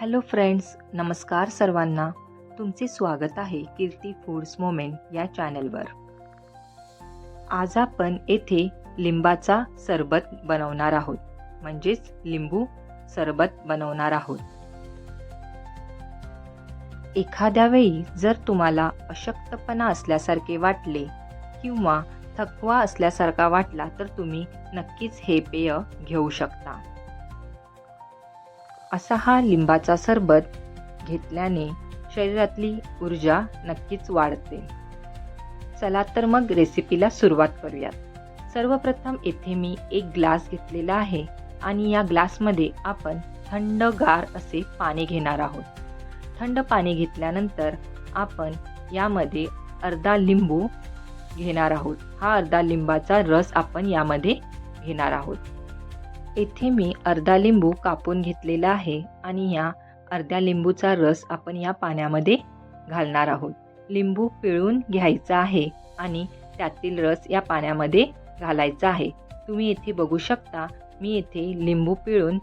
Hello friends नमस्कार सर्वांना. तुमचे स्वागत आहे कीर्ती फूड्स मोमेंट या चॅनलवर. आज आपण येथे लिंबाचा सरबत बनवणार आहोत. म्हणजेच लिंबू सरबत बनवणार आहोत. एखाद्या वेळी जर तुम्हाला अशक्तपणा असल्यासारखे वाटले किंवा थकवा असल्यासारखा वाटला तर तुम्ही नक्कीच हे पेय घेऊ शकता. असा हा लिंबाचा सरबत घेतल्याने शरीरातली ऊर्जा नक्कीच वाढते. चला तर मग रेसिपीला सुरुवात करूयात. सर्वप्रथम येथे मी एक ग्लास घेतलेला आहे आणि या ग्लासमध्ये आपण थंडगार असे पाणी घेणार आहोत. थंड पाणी घेतल्यानंतर आपण यामध्ये अर्धा लिंबू घेणार आहोत. हा अर्धा लिंबाचा रस आपण यामध्ये घेणार आहोत. येथे मी अर्धा लिंबू कापून घेतलेला आहे आणि या अर्ध्या लिंबूचा रस आपण या पाण्यामध्ये घालणार आहोत. लिंबू पिळून घ्यायचा आहे आणि त्यातील रस या पाण्यामध्ये घालायचा आहे. तुम्ही येथे बघू शकता मी येथे लिंबू पिळून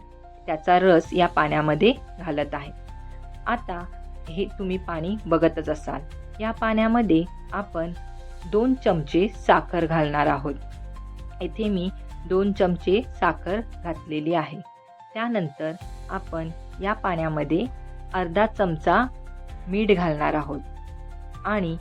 त्याचा रस या पाण्यामध्ये घालत आहे. आता हे तुम्ही पाणी बघतच असाल. या पाण्यामध्ये आपण दोन चमचे साखर घालणार आहोत. येथे मी दोन चमचे साखर घातलेली आहे. त्यानंतर आपण या पाण्यामध्ये अर्धा चमचा मीठ घालणार आहोत. आणि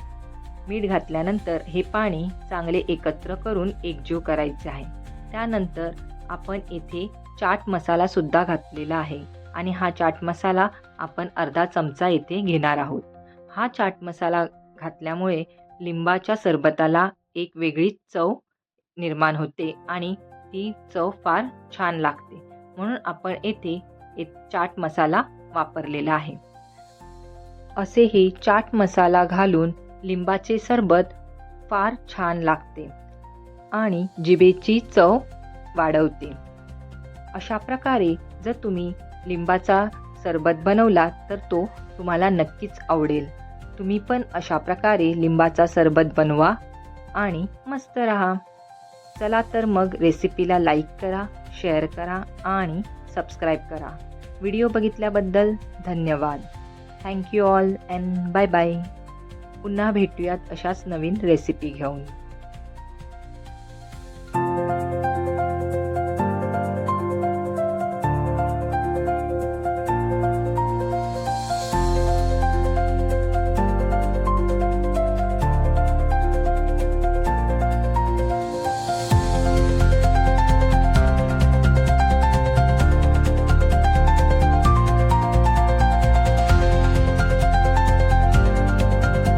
मीठ घातल्यानंतर हे पाणी चांगले एकत्र करून एकजीव करायचे आहे. त्यानंतर आपण येथे चाट मसालासुद्धा घातलेला आहे आणि हा चाट मसाला आपण अर्धा चमचा येथे घेणार आहोत. हा चाट मसाला घातल्यामुळे लिंबाच्या सरबताला एक वेगळीच चव निर्माण होते आणि ती चव फार छान लागते. म्हणून आपण येथे एक चाट मसाला वापरलेला आहे. असे हे चाट मसाला घालून लिंबाचे सरबत फार छान लागते आणि जिभेची चव वाढवते. अशा प्रकारे जर तुम्ही लिंबाचा सरबत बनवला तर तो तुम्हाला नक्कीच आवडेल. तुम्ही पण अशा प्रकारे लिंबाचा सरबत बनवा आणि मस्त रहा. चला तर मग रेसिपीला लाईक करा शेअर करा आणि सबस्क्राईब करा. व्हिडिओ बघितल्याबद्दल धन्यवाद. Thank you all and bye bye पुन्हा भेटूयात अशाच नवीन रेसिपी घेऊन.